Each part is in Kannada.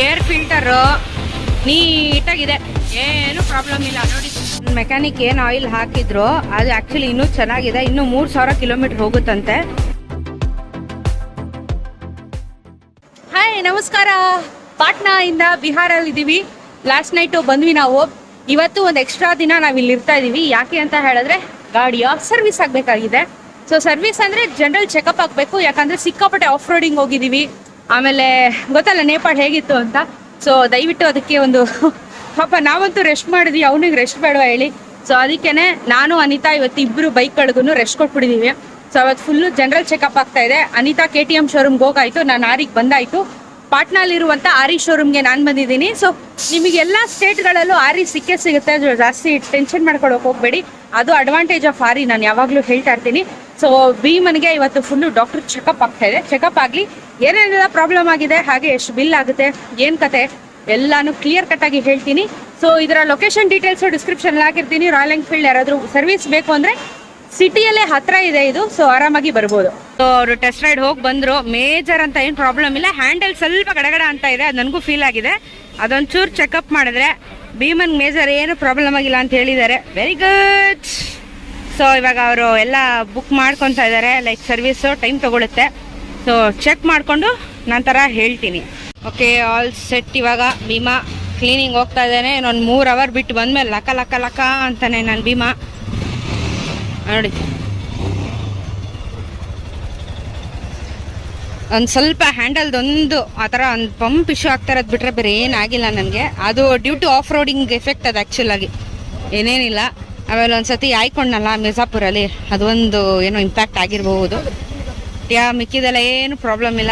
Air filter ನೀಟಾಗಿದೆ. ಏನು ಪ್ರಾಬ್ಲಮ್ ಇಲ್ಲ, ನೋಡಿ. ಮೆಕ್ಯಾನಿಕ್ ಏನು ಆಯಿಲ್ ಹಾಕಿದ್ರು, ಅದು ಆ್ಯಕ್ಚುಲಿ ಇನ್ನೂ ಚೆನ್ನಾಗಿದೆ. ಇನ್ನೂ ಮೂರು ಸಾವಿರ ಕಿಲೋಮೀಟರ್ ಹೋಗುತ್ತಂತೆ. ಹಾಯ್ ನಮಸ್ಕಾರ. ಪಾಟ್ನಾ ಇಂದ ಬಿಹಾರಲ್ಲಿ ಇದ್ದೀವಿ ಲಾಸ್ಟ್ ನೈಟು ಬಂದ್ವಿ ನಾವು. ಇವತ್ತು ಒಂದು ಎಕ್ಸ್ಟ್ರಾ ದಿನ ನಾವು ಇಲ್ಲಿ ಇರ್ತಾ ಇದೀವಿ. ಯಾಕೆ ಅಂತ ಹೇಳಿದ್ರೆ, ಗಾಡಿಯ ಸರ್ವಿಸ್ ಆಗಬೇಕಾಗಿದೆ. ಸೊ ಸರ್ವಿಸ್ ಅಂದ್ರೆ ಜನರಲ್ ಚೆಕಪ್ ಆಗಬೇಕು. ಯಾಕಂದ್ರೆ ಸಿಕ್ಕಾಪಟ್ಟೆ ಆಫ್ ರೋಡಿಂಗ್ ಹೋಗಿದೀವಿ. ಆಮೇಲೆ ಗೊತ್ತಲ್ಲ, ನೇಪಾಳ ಹೇಗಿತ್ತು ಅಂತ. ಸೊ ದಯವಿಟ್ಟು ಅದಕ್ಕೆ ಒಂದು, ಪಾಪ ನಾವಂತೂ ರೆಸ್ಟ್ ಮಾಡಿದ್ವಿ, ಅವನಿಗೆ ರೆಸ್ಟ್ ಬೇಡವಾ ಹೇಳಿ. ಸೊ ಅದಕ್ಕೇನೆ ನಾನು, ಅನಿತಾ, ಇವತ್ತು ಇಬ್ಬರು ಬೈಕ್ಗಳಿಗೂ ರೆಸ್ಟ್ ಕೊಟ್ಬಿಟ್ಟಿದೀವಿ. ಸೊ ಅವತ್ತು ಫುಲ್ಲು ಜನರಲ್ ಚೆಕಪ್ ಆಗ್ತಾ ಇದೆ. ಅನಿತಾ ಕೆ ಟಿ ಎಂ ಶೋರೂಮ್ಗೆ ಹೋಗಾಯ್ತು, ನಾನು ಆರಿಗೆ ಬಂದಾಯ್ತು. ಪಾಟ್ನಾಲಿರುವಂಥ ಆರಿ ಶೋರೂಮ್ಗೆ ನಾನು ಬಂದಿದ್ದೀನಿ. ಸೊ ನಿಮಗೆ ಎಲ್ಲ ಸ್ಟೇಟ್ಗಳಲ್ಲೂ ಆರಿ ಸಿಕ್ಕೇ ಸಿಗುತ್ತೆ. ಜಾಸ್ತಿ ಟೆನ್ಷನ್ ಮಾಡ್ಕೊಳಕ್ಕೆ ಹೋಗಬೇಡಿ. ಅದು ಅಡ್ವಾಂಟೇಜ್ ಆಫ್ ಆರಿ, ನಾನು ಯಾವಾಗಲೂ ಹೇಳ್ತಾ ಇರ್ತೀನಿ. ಸೊ ಭೀಮನ್ಗೆ ಇವತ್ತು ಫುಲ್ಲು ಡಾಕ್ಟರ್ ಚೆಕಪ್ ಆಗ್ತಾ ಇದೆ. ಚೆಕಪ್ ಆಗಲಿ ಏನೇನೆಲ್ಲ ಪ್ರಾಬ್ಲಮ್ ಆಗಿದೆ, ಹಾಗೆ ಎಷ್ಟು ಬಿಲ್ ಆಗುತ್ತೆ, ಏನು ಕತೆ, ಎಲ್ಲಾನು ಕ್ಲಿಯರ್ ಕಟ್ ಆಗಿ ಹೇಳ್ತೀನಿ. ಸೊ ಇದರ ಲೊಕೇಶನ್ ಡೀಟೇಲ್ಸು ಡಿಸ್ಕ್ರಿಪ್ಷನ್ ಹಾಕಿರ್ತೀನಿ. ರಾಯಲ್ ಎನ್ಫೀಲ್ಡ್ ಯಾರಾದರೂ ಸರ್ವಿಸ್ ಬೇಕು ಅಂದರೆ ಸಿಟಿಯಲ್ಲೇ ಹತ್ರ ಇದೆ ಇದು. ಸೊ ಆರಾಮಾಗಿ ಬರ್ಬೋದು. ಸೊ ಅವರು ಟೆಸ್ಟ್ ರೈಡ್ ಹೋಗಿ ಬಂದರು. ಮೇಜರ್ ಅಂತ ಏನು ಪ್ರಾಬ್ಲಮ್ ಇಲ್ಲ. ಹ್ಯಾಂಡಲ್ ಸ್ವಲ್ಪ ಗಡಗಡ ಅಂತ ಇದೆ. ಅದು ನನಗೂ ಫೀಲ್ ಆಗಿದೆ. ಅದೊಂಚೂರು ಚೆಕಪ್ ಮಾಡಿದ್ರೆ ಭೀಮನ್ ಮೇಜರ್ ಏನು ಪ್ರಾಬ್ಲಮ್ ಆಗಿಲ್ಲ ಅಂತ ಹೇಳಿದ್ದಾರೆ. ವೆರಿ ಗುಡ್ ಸೊ ಇವಾಗ ಅವರು ಎಲ್ಲ ಬುಕ್ ಮಾಡ್ಕೊತಾ ಇದ್ದಾರೆ ಲೈಕ್ ಸರ್ವಿಸು ಟೈಮ್ ತಗೊಳುತ್ತೆ. ಸೊ ಚೆಕ್ ಮಾಡಿಕೊಂಡು ನಂತರ ಹೇಳ್ತೀನಿ. ಓಕೆ ಆಲ್ ಸೆಟ್ ಇವಾಗ. ಭೀಮಾ ಕ್ಲೀನಿಂಗ್ ಹೋಗ್ತಾ ಇದ್ದಾನೆ. ಇನ್ನೊಂದು ಮೂರು ಅವರ್ ಬಿಟ್ಟು ಬಂದ್ಮೇಲೆ ಲಕ ಲಕ ಲಕ ಅಂತಾನೆ ನಾನು ಭೀಮಾ. ನೋಡಿ. ಒಂದು ಸ್ವಲ್ಪ ಹ್ಯಾಂಡಲ್ದೊಂದು ಆ ಥರ ಒಂದು ಪಂಪ್ ಇಶ್ಯೂ ಆಗ್ತಾ ಇರೋದು ಬಿಟ್ರೆ ಬೇರೆ ಏನಾಗಿಲ್ಲ ನನಗೆ. ಅದು due to off roading effect ಅದು ಆ್ಯಕ್ಚುಲಾಗಿ ಏನೇನಿಲ್ಲ. ಆಮೇಲೆ ಒಂದ್ಸತಿ ಆಯ್ಕೊಂಡಲ್ಲ ಮಿರ್ಜಾಪುರಲ್ಲಿ, ಅದೊಂದು ಏನೋ ಇಂಪ್ಯಾಕ್ಟ್ ಆಗಿರಬಹುದು. ಯಾ, ಮಿಕ್ಕಿದೆಲ್ಲ ಏನು ಪ್ರಾಬ್ಲಮ್ ಇಲ್ಲ.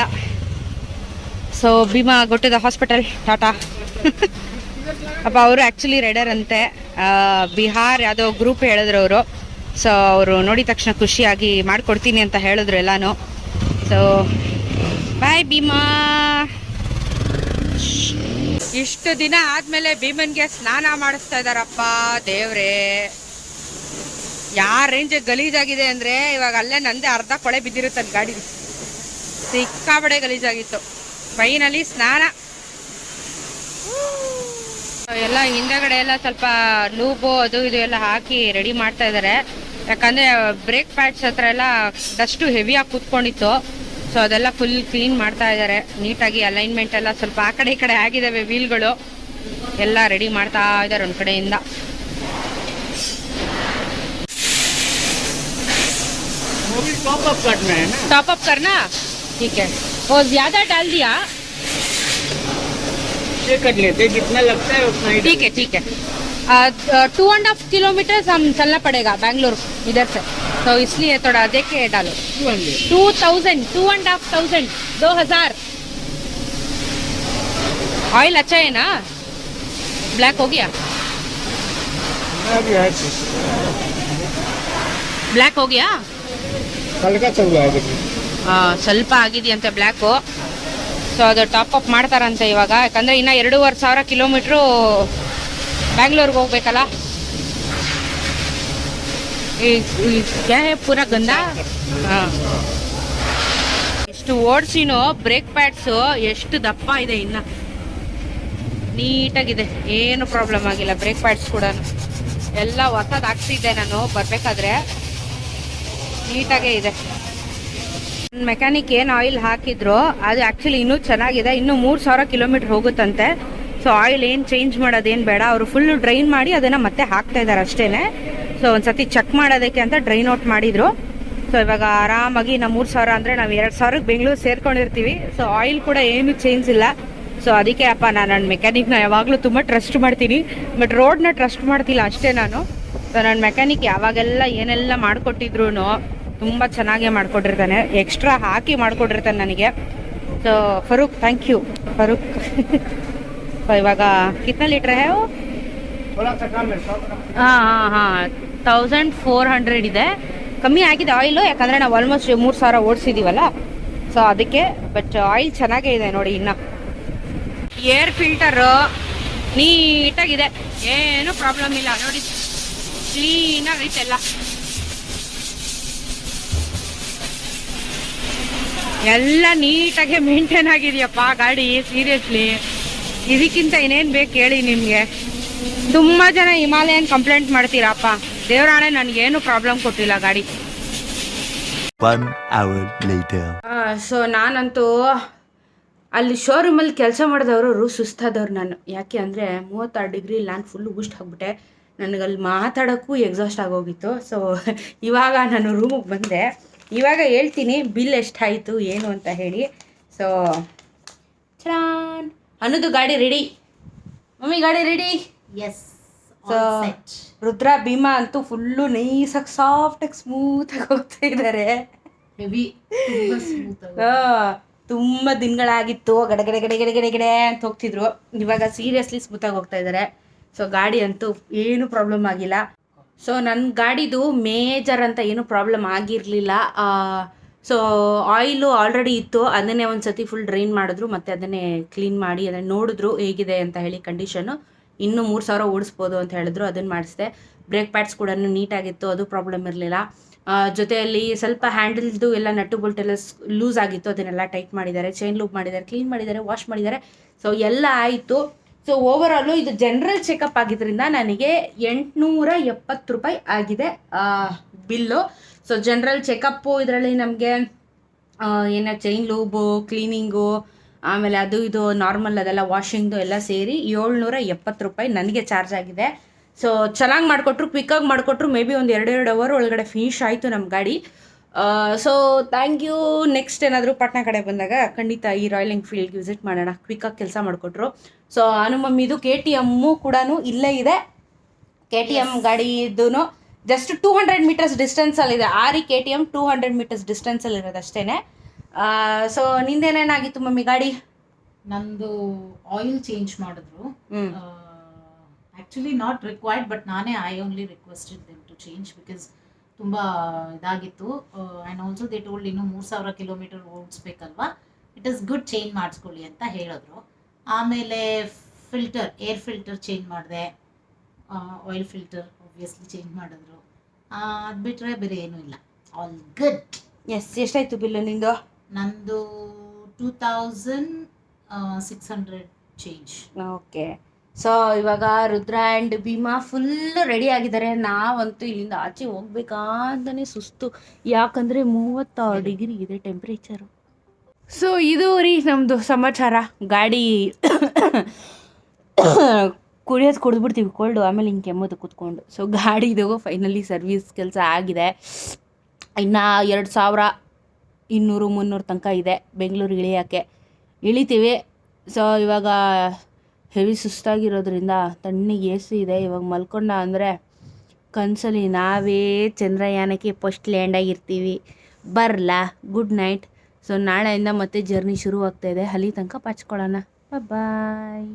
ಸೊ ಭೀಮಾ ಗೊಟ್ಟಿದ ಹಾಸ್ಪಿಟಲ್ ಟಾಟಾ. ಅಪ್ಪ, ಅವರು ಆ್ಯಕ್ಚುಲಿ ರೈಡರ್ ಅಂತೆ. ಬಿಹಾರ್ ಯಾವುದೋ ಗ್ರೂಪ್ ಹೇಳಿದ್ರು ಅವರು. ಸೊ ಅವರು ನೋಡಿದ ತಕ್ಷಣ ಖುಷಿಯಾಗಿ ಮಾಡಿಕೊಡ್ತೀನಿ ಅಂತ ಹೇಳಿದ್ರು ಎಲ್ಲಾನು. So bye Bhima. ಇಷ್ಟು ದಿನ ಆದಮೇಲೆ ಭೀಮನ್ಗೆ ಸ್ನಾನ ಮಾಡಿಸ್ತಾ ಇದಾರಪ್ಪ ದೇವ್ರೇ. ಯಾರ ರೇಂಜ್ ಗಲೀಜಾಗಿದೆ ಅಂದ್ರೆ ಇವಾಗ ಅಲ್ಲೇ ನಂದೇ ಅರ್ಧ ಕೊಳೆ ಬಿದ್ದಿರುತ್ತೆ ಗಾಡಿ ಸಿಕ್ಕಾಬಡೆ ಗಲೀಜಾಗಿತ್ತು. ಫೈನಲಿ ಸ್ನಾನ. ಎಲ್ಲ ಹಿಂದಗಡೆ ಎಲ್ಲ ಸ್ವಲ್ಪ ಲೂಬು ಅದು ಇದು ಎಲ್ಲ ಹಾಕಿ ರೆಡಿ ಮಾಡ್ತಾ ಇದ್ದಾರೆ ಯಾಕಂದ್ರೆ ಬ್ರೇಕ್ ಪ್ಯಾಡ್ಸ್ ಹತ್ರ ಎಲ್ಲ ಡಸ್ಟು ಹೆವಿಯಾಗಿ ಕೂತ್ಕೊಂಡಿತ್ತು. ಸೊ ಅದೆಲ್ಲ ಫುಲ್ ಕ್ಲೀನ್ ಮಾಡ್ತಾ ಇದ್ದಾರೆ ನೀಟಾಗಿ ಅಲೈನ್ಮೆಂಟ್ ಎಲ್ಲ ಸ್ವಲ್ಪ ಆ ಕಡೆ ಈ ಕಡೆ ಆಗಿದಾವೆ ವೀಲ್ಗಳು ಎಲ್ಲ ರೆಡಿ ಮಾಡ್ತಾ ಇದ್ದಾರೆ ಒಂದು ಕಡೆಯಿಂದ. टॉप अप करना है ना? टॉप अप करना? ठीक है। और ज़्यादा डाल दिया। कर लेते जितना लगता है उतना ही ठीक है ठीक है। टू एंड हाफ़ किलोमीटर हम चलना पड़ेगा बैंगलोर इधर से। तो इसलिए थोड़ा देख के डालो। Two thousand two and half thousand दो हज़ार। ऑयल अच्छा है ना? ब्लैक हो गया। ब्लैक हो गया? ಸ್ವಲ್ಪ ಆಗಿದೆಯಂತೆ ಬ್ಲ್ಯಾಕು ಸೊ ಅದು ಟಾಪ್ ಅಪ್ ಮಾಡ್ತಾರಂತೆ ಇವಾಗ. ಯಾಕಂದ್ರೆ ಇನ್ನ ಎರಡೂವರೆ ಸಾವಿರ ಕಿಲೋಮೀಟ್ರು ಬ್ಯಾಂಗ್ಳೂರ್ಗೆ ಹೋಗ್ಬೇಕಲ್ಲ? ಪೂರ ಗಂಧ? ಹಾಂ. ಓಡಿಸಿನ ಓಡಿಸಿನೋ ಬ್ರೇಕ್ ಪ್ಯಾಡ್ಸು ಎಷ್ಟು ದಪ್ಪ ಇದೆ ಇನ್ನ. ನೀಟಾಗಿದೆ. ಏನು ಪ್ರಾಬ್ಲಮ್ ಆಗಿಲ್ಲ ಬ್ರೇಕ್ ಪ್ಯಾಡ್ಸ್ ಕೂಡ ಎಲ್ಲ ಹೊಸದು ನಾನು, ಬರಬೇಕಾದ್ರೆ. ನೀಟಾಗೇ ಇದೆ. ಮೆಕ್ಯಾನಿಕ್ ಏನು ಆಯಿಲ್ ಹಾಕಿದ್ರು, ಅದು ಆ್ಯಕ್ಚುಲಿ ಇನ್ನೂ ಚೆನ್ನಾಗಿದೆ. ಇನ್ನೂ ಮೂರು ಸಾವಿರ ಕಿಲೋಮೀಟ್ರ್ ಹೋಗುತ್ತಂತೆ. ಸೊ ಆಯಿಲ್ ಏನು ಚೇಂಜ್ ಮಾಡೋದೇನು ಬೇಡ. ಅವರು ಫುಲ್ ಡ್ರೈನ್ ಮಾಡಿ ಅದನ್ನು ಮತ್ತೆ ಹಾಕ್ತಾ ಇದ್ದಾರೆ ಅಷ್ಟೇ ಸೊ ಒಂದ್ಸತಿ ಚೆಕ್ ಮಾಡೋದಕ್ಕೆ ಅಂತ ಡ್ರೈನ್ ಔಟ್ ಮಾಡಿದರು. ಸೊ ಇವಾಗ ಆರಾಮಾಗಿ ನಾವು ಮೂರು ಸಾವಿರ ಅಂದರೆ ನಾವು ಎರಡು ಸಾವಿರಕ್ಕೆ ಬೆಂಗಳೂರು ಸೇರ್ಕೊಂಡಿರ್ತೀವಿ. ಸೊ ಆಯಿಲ್ ಕೂಡ ಏನು ಚೇಂಜ್ ಇಲ್ಲ. ಸೊ ಅದಕ್ಕೆ ಅಪ್ಪ ನಾನು ನನ್ನ ಮೆಕ್ಯಾನಿಕ್ನ ಯಾವಾಗಲೂ ತುಂಬ ಟ್ರಸ್ಟ್ ಮಾಡ್ತೀನಿ. ಬಟ್ ರೋಡ್ನ ಟ್ರಸ್ಟ್ ಮಾಡ್ತಿಲ್ಲ ಅಷ್ಟೇ ನಾನು. ಸೊ ನನ್ನ ಮೆಕ್ಯಾನಿಕ್ ಯಾವಾಗೆಲ್ಲ ಏನೆಲ್ಲ ಮಾಡಿಕೊಟ್ಟಿದ್ರು ತುಂಬ ಚೆನ್ನಾಗಿ ಮಾಡ್ಕೊಟ್ಟಿರ್ತಾನೆ. ಎಕ್ಸ್ಟ್ರಾ ಹಾಕಿ ಮಾಡ್ಕೊಟ್ಟಿರ್ತಾನೆ ನನಗೆ. So Farooq thank you Farooq so ಇವಾಗ ಕಿತ್ನ ಲೀಟ್ರ್ ಹೇ ಹಾಂ ಹಾಂ ಹಾಂ. ತೌಸಂಡ್ ಫೋರ್ ಹಂಡ್ರೆಡ್ ಇದೆ. ಕಮ್ಮಿ ಆಗಿದೆ ಆಯಿಲು ಯಾಕಂದರೆ ನಾವು ಆಲ್ಮೋಸ್ಟ್ ಮೂರು ಸಾವಿರ ಓಡಿಸಿದ್ದೀವಲ್ಲ ಸೊ ಅದಕ್ಕೆ ಬಟ್ ಆಯಿಲ್ ಚೆನ್ನಾಗೇ ಇದೆ ನೋಡಿ ಇನ್ನು. ಏರ್ ಫಿಲ್ಟರು ನೀಟಾಗಿದೆ. ಏನೂ ಪ್ರಾಬ್ಲಮ್ ಇಲ್ಲ. ನೋಡಿ ಕ್ಲೀನಾಗೈತೆಲ್ಲ ಎಲ್ಲ ನೀಟಾಗಿ ಮೇಂಟೈನ್ ಆಗಿದೆಯಪ್ಪ ಗಾಡಿ ಸೀರಿಯಸ್ಲಿ ಇದಕ್ಕಿಂತ ಇನ್ನೇನು ಬೇಕು ಹೇಳಿ ನಿಮಗೆ. ತುಂಬ ಜನ ಹಿಮಾಲಯನ್ ಕಂಪ್ಲೇಂಟ್ ಮಾಡ್ತೀರಪ್ಪ. ದೇವರಾಣೆ ನನಗೇನು ಪ್ರಾಬ್ಲಮ್ ಕೊಟ್ಟಿಲ್ಲ ಗಾಡಿ. One hour later. ಸೊ ನಾನಂತೂ ಅಲ್ಲಿ ಶೋರೂಮಲ್ಲಿ ಕೆಲಸ ಮಾಡಿದವರು ಸುಸ್ತಾದವ್ರು ನಾನು. ಯಾಕೆ ಅಂದರೆ ಮೂವತ್ತಾರು ಡಿಗ್ರಿ ನಾನು ಫುಲ್ ಬೂಸ್ಟ್ ಆಗಿಬಿಟ್ಟೆ. ನನಗಲ್ಲಿ ಅಲ್ಲಿ ಮಾತಾಡೋಕ್ಕೂ ಎಕ್ಸಾಸ್ಟ್ ಆಗೋಗಿತ್ತು. ಸೊ ಇವಾಗ ನಾನು ರೂಮಿಗೆ ಬಂದೆ. ಇವಾಗ ಹೇಳ್ತೀನಿ ಬಿಲ್ ಎಷ್ಟಾಯಿತು ಏನು ಅಂತ ಹೇಳಿ. ಸೊ ಚಾನ್. ಅನ್ನೋದು ಗಾಡಿ ರೆಡಿ ಮಮ್ಮಿ ಗಾಡಿ ready yes so Rudra Bhima ಅಂತೂ ಫುಲ್ಲು ನೈಸಾಗಿ ಸಾಫ್ಟಾಗಿ ಸ್ಮೂತಾಗಿ ಹೋಗ್ತಾ ಇದ್ದಾರೆ ಹೆವಿ ತುಂಬಾ ದಿನಗಳಾಗಿತ್ತು. ಗಡಗಡೆ ಗಡೆ ಗಡೆ ಗಡೆ ಗಡೆ ಅಂತ ಹೋಗ್ತಿದ್ರು. ಇವಾಗ ಸೀರಿಯಸ್ಲಿ ಸ್ಮೂತಾಗಿ ಹೋಗ್ತಾ ಇದ್ದಾರೆ ಸೊ ಗಾಡಿ ಅಂತೂ ಏನು ಪ್ರಾಬ್ಲಮ್ ಆಗಿಲ್ಲ. ಸೊ ನನ್ನ ಗಾಡಿದು ಮೇಜರ್ ಅಂತ ಏನು ಪ್ರಾಬ್ಲಮ್ ಆಗಿರಲಿಲ್ಲ. ಸೊ ಆಯಿಲು ಆಲ್ರೆಡಿ ಇತ್ತು. ಅದನ್ನೇ ಒಂದು ಸತಿ ಫುಲ್ ಡ್ರೈನ್ ಮಾಡಿದ್ರು. ಮತ್ತು ಅದನ್ನೇ ಕ್ಲೀನ್ ಮಾಡಿ ಅದನ್ನು ನೋಡಿದ್ರು ಹೇಗಿದೆ ಅಂತ ಹೇಳಿ ಕಂಡೀಷನು ಇನ್ನೂ ಮೂರು ಸಾವಿರ ಓಡಿಸ್ಬೋದು ಅಂತ ಹೇಳಿದ್ರು. ಅದನ್ನು ಮಾಡಿಸಿದೆ. ಬ್ರೇಕ್ ಪ್ಯಾಡ್ಸ್ ಕೂಡ ನೀಟಾಗಿತ್ತು. ಅದು ಪ್ರಾಬ್ಲಮ್ ಇರಲಿಲ್ಲ. ಜೊತೆಯಲ್ಲಿ ಸ್ವಲ್ಪ ಹ್ಯಾಂಡಲ್ದು ಎಲ್ಲ ನಟ್ಟು ಬೋಲ್ಟ್ ಎಲ್ಲ ಲೂಸ್ ಆಗಿತ್ತು. ಅದನ್ನೆಲ್ಲ ಟೈಟ್ ಮಾಡಿದ್ದಾರೆ. ಚೈನ್ ಲೂಪ್ ಮಾಡಿದ್ದಾರೆ. ಕ್ಲೀನ್ ಮಾಡಿದ್ದಾರೆ. ವಾಶ್ ಮಾಡಿದ್ದಾರೆ. ಸೊ ಎಲ್ಲ ಆಯಿತು. ಸೊ ಓವರ್ ಆಲು ಇದು ಜನರಲ್ ಚೆಕಪ್ ಆಗಿದ್ದರಿಂದ ನನಗೆ ಎಂಟುನೂರ ಎಪ್ಪತ್ತು ರೂಪಾಯಿ ಆಗಿದೆ ಬಿಲ್ಲು. ಸೊ ಜನರಲ್ ಚೆಕಪ್ಪು ಇದರಲ್ಲಿ ನಮಗೆ ಏನೋ ಚೈನ್ ಲೂಬು ಕ್ಲೀನಿಂಗು ಆಮೇಲೆ ಅದು ಇದು ನಾರ್ಮಲ್ ಅದೆಲ್ಲ ವಾಷಿಂಗ್ದು ಎಲ್ಲ ಸೇರಿ ಏಳ್ನೂರ ಎಪ್ಪತ್ತು ರೂಪಾಯಿ ನನಗೆ ಚಾರ್ಜ್ ಆಗಿದೆ. ಸೊ ಚೆನ್ನಾಗಿ ಮಾಡಿಕೊಟ್ರು ಕ್ವಿಕ್ಕಾಗಿ ಮಾಡಿಕೊಟ್ರು ಮೇ ಬಿ ಒಂದು ಎರಡೆರಡು ಅವರ್ ಒಳಗಡೆ ಫಿನಿಶ್ ಆಯಿತು ನಮ್ಮ ಗಾಡಿ. ಸೊ ಥ್ಯಾಂಕ್ ಯು ನೆಕ್ಸ್ಟ್ ಏನಾದರೂ ಪಾಟ್ನಾ ಕಡೆ ಬಂದಾಗ ಖಂಡಿತ ಈ ರಾಯಲ್ ಎನ್ಫೀಲ್ಡ್ಗೆ ವಿಸಿಟ್ ಮಾಡೋಣ. ಕ್ವಿಕ್ಕಾಗಿ ಕೆಲಸ ಮಾಡಿಕೊಟ್ರು. ಸೊ ಹನುಮಮ್ಮಿದು ಕೆ ಟಿ ಎಮ್ಮು ಕೂಡ ಇಲ್ಲೇ ಇದೆ. ಕೆ ಟಿ ಎಂ ಗಾಡಿದು ಜಸ್ಟ್ ಟೂ ಹಂಡ್ರೆಡ್ ಮೀಟರ್ಸ್ ಡಿಸ್ಟೆನ್ಸಲ್ಲಿದೆ ಆರಿ K T M two hundred metres ಡಿಸ್ಟೆನ್ಸಲ್ಲಿ ಇರೋದು ಅಷ್ಟೇ ಸೊ ನಿಂದೇನೇನಾಗಿತ್ತು ಮಮ್ಮಿ ಗಾಡಿ? ನಂದು ಆಯಿಲ್ ಚೇಂಜ್ ಮಾಡಿದ್ರು. ಆ್ಯಕ್ಚುಲಿ ನಾಟ್ ರಿಕ್ವೈರ್ಡ್ ಬಟ್ ನಾನೇ I only requested them to change because ತುಂಬ ಇದಾಗಿತ್ತು. ಆ್ಯಂಡ್ ಆಲ್ಸೋ ದೇ ಟೋಲ್ಡ್ ಇನ್ನು ಮೂರು ಸಾವಿರ ಕಿಲೋಮೀಟರ್ ಓಡಿಸ್ಬೇಕಲ್ವಾ ಇಟ್ ಇಸ್ ಗುಡ್ ಚೇಂಜ್ ಮಾಡಿಸ್ಕೊಳ್ಳಿ ಅಂತ ಹೇಳಿದ್ರು. ಆಮೇಲೆ ಫಿಲ್ಟರ್ ಏರ್ ಫಿಲ್ಟರ್ ಚೇಂಜ್ ಮಾಡಿದೆ. ಆಯಿಲ್ ಫಿಲ್ಟರ್ ಒಬ್ವಿಯಸ್ಲಿ ಚೇಂಜ್ ಮಾಡಿದ್ರು. ಅದು ಬಿಟ್ಟರೆ ಬೇರೆ ಏನೂ ಇಲ್ಲ. ಆಲ್ ಗುಡ್ ಎಸ್ ಎಷ್ಟಾಯಿತು ಬಿಲ್ಲು ನಿಂದು? ನಂದು two thousand six hundred change okay so ಇವಾಗ Rudra and Bhima full ready ಆಗಿದ್ದಾರೆ. ನಾವಂತೂ ಇಲ್ಲಿಂದ ಆಚೆ ಹೋಗ್ಬೇಕಾದನೇ ಸುಸ್ತು. ಯಾಕಂದರೆ ಮೂವತ್ತಾರು ಡಿಗ್ರಿ ಇದೆ ಟೆಂಪ್ರೇಚರು ಸೊ ಇದು ರೀ ನಮ್ಮದು ಸಮಾಚಾರ. ಗಾಡಿ ಕುಡಿಯೋದು ಕುಡಿದ್ಬಿಡ್ತೀವಿ ಕೋಲ್ಡು ಆಮೇಲೆ ಹಿಂಗೆ ಕೆಮ್ಮದು ಕೂತ್ಕೊಂಡು. ಸೊ ಗಾಡಿದು ಫೈನಲಿ ಸರ್ವಿಸ್ ಕೆಲಸ ಆಗಿದೆ. ಇನ್ನು ಎರಡು ಸಾವಿರ ಇನ್ನೂರು ಮುನ್ನೂರು ತನಕ ಇದೆ. ಬೆಂಗಳೂರು ಇಳಿಯೋಕ್ಕೆ. ಇಳಿತೀವಿ. ಸೊ ಇವಾಗ ಹೆವಿ ಸುಸ್ತಾಗಿರೋದ್ರಿಂದ ತಣ್ಣಗೆ ಎ ಸಿ ಇದೆ. ಇವಾಗ ಮಲ್ಕೊಂಡ ಅಂದರೆ ಕನಸಲ್ಲಿ ನಾವೇ ಚಂದ್ರಯಾನಕ್ಕೆ ಫಸ್ಟ್ ಲ್ಯಾಂಡ್ ಆಗಿರ್ತೀವಿ. ಬರಲಾ? ಗುಡ್ ನೈಟ್ ಸೊ ನಾಳೆಯಿಂದ ಮತ್ತೆ ಜರ್ನಿ ಶುರು ಆಗ್ತಾಯಿದೆ ಅಲ್ಲಿ ತನಕ ಪಾಚ್ಕೊಳ್ಳೋಣ. ಬಾಯ್